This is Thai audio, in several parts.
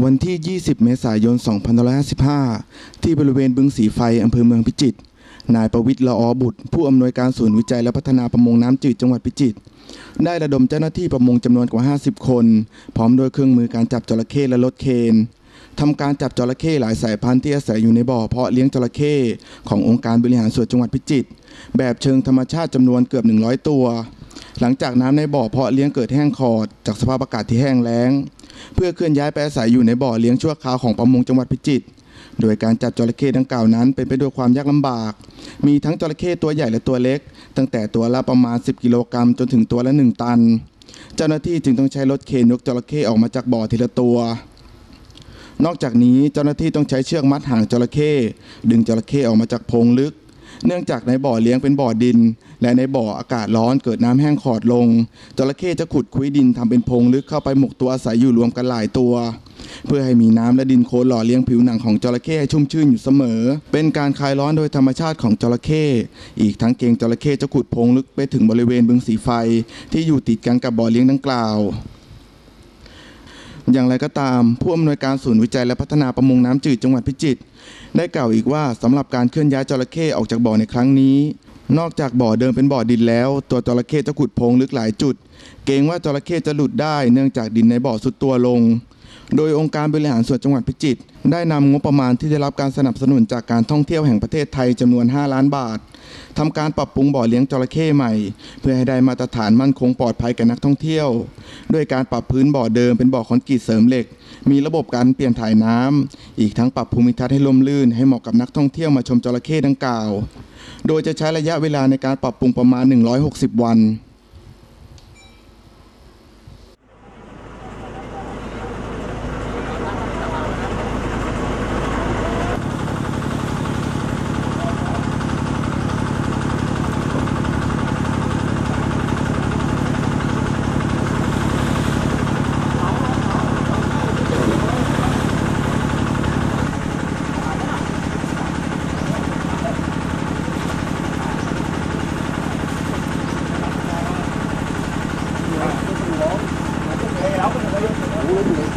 วันที่ 20 เมษายน 2555 ที่บริเวณบึงสีไฟอำเภอเมืองพิจิตร นายประวิทย์ละออบุตร ผู้อำนวยการศูนย์วิจัยและพัฒนาประมงน้ำจืดจังหวัดพิจิตร ได้ระดมเจ้าหน้าที่ประมงจำนวนกว่า 50 คน พร้อมโดยเครื่องมือการจับจระเข้และรถเคนทำการจับจระเข้หลายสายพันธุ์ที่อาศัยอยู่ในบ่อเพาะเลี้ยงจระเข้ขององค์การบริหารส่วนจังหวัดพิจิตร แบบเชิงธรรมชาติจำนวนเกือบ 100 ตัว หลังจากน้ำในบ่อเพาะเลี้ยงเกิดแห้งขอด จากสภาพอากาศที่แห้งแล้ง เพื่อเคลื่อนย้ายไปอาศัยอยู่ในบ่อเลี้ยงชั่วคราวของประมงจังหวัดพิจิตรโดยการจับจระเข้ดังกล่าวนั้นเป็นไปด้วยความยากลำบาก มีทั้งจระเข้ตัวใหญ่และตัวเล็ก ตั้งแต่ตัวละประมาณ 10 กิโลกรัมจนถึงตัวละ 1 ตัน เจ้าหน้าที่จึงต้องใช้รถเคนยกจระเข้ออกมาจากบ่อทีละตัว นอกจากนี้เจ้าหน้าที่ต้องใช้เชือกมัดหางจระเข้ดึงจระเข้ออกมาจากโพรงลึก เนื่องจากในบ่อเลี้ยงเป็นบ่อดิน และในบ่ออากาศร้อนเกิดน้ำแห้งขอดลง จระเข้จะขุดคุ้ยดินทำเป็นโพรงลึกเข้าไปหมกตัวอาศัยอยู่รวมกันหลายตัว เพื่อให้มีน้ำและดินโคลนหล่อเลี้ยงผิวหนังของจระเข้ให้ชุ่มชื่นอยู่เสมอ เป็นการคลายร้อนโดยธรรมชาติของจระเข้อีกทั้งเกงจระเข้จะขุดโพรงลึกไปถึงบริเวณบึงสีไฟ ที่อยู่ติดกันกับบ่อเลี้ยงดังกล่าว อย่างไรก็ตาม ผู้อำนวยการศูนย์วิจัยและพัฒนาประมงน้ำจืดจังหวัดพิจิตรได้กล่าวอีกว่าสำหรับการเคลื่อนย้ายจระเข้ออกจากบ่อในครั้งนี้ นอกจากบ่อเดิมเป็นบ่อดินแล้ว ตัวจระเข้จะขุดโพรงลึกหลายจุด เกรงว่าจระเข้จะหลุดได้เนื่องจากดินในบ่อสุดตัวลง โดยองค์การบริหารส่วนจังหวัดพิจิตรได้นำงบประมาณที่ได้รับการสนับสนุนจากการท่องเที่ยวแห่งประเทศไทยจำนวน 5 ล้านบาททำการปรับปรุงบ่อเลี้ยงจระเข้ใหม่ เพื่อให้ได้มาตรฐานมั่นคงปลอดภัยแก่นักท่องเที่ยว ด้วยการปรับพื้นบ่อเดิมเป็นบ่อคอนกรีตเสริมเหล็ก มีระบบการเปลี่ยนถ่ายน้ำอีกทั้งปรับภูมิทัศน์ให้ล่มลื่นให้เหมาะกับนักท่องเที่ยวมาชมจระเข้ดังกล่าว โดยจะใช้ระยะเวลาในการปรับปรุงประมาณ 160 วัน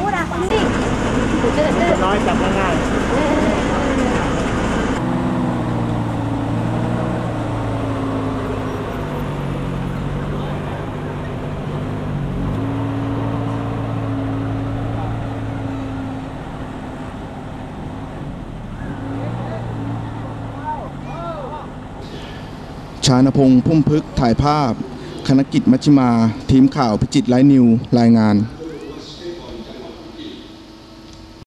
พูดอะนี่ น้อยจับง่าย ชานพงษ์พุ่มพึกษ์ถ่ายภาพ คณกิจมัชชิมา ทีมข่าวพิจิตรไลน์นิว รายงาน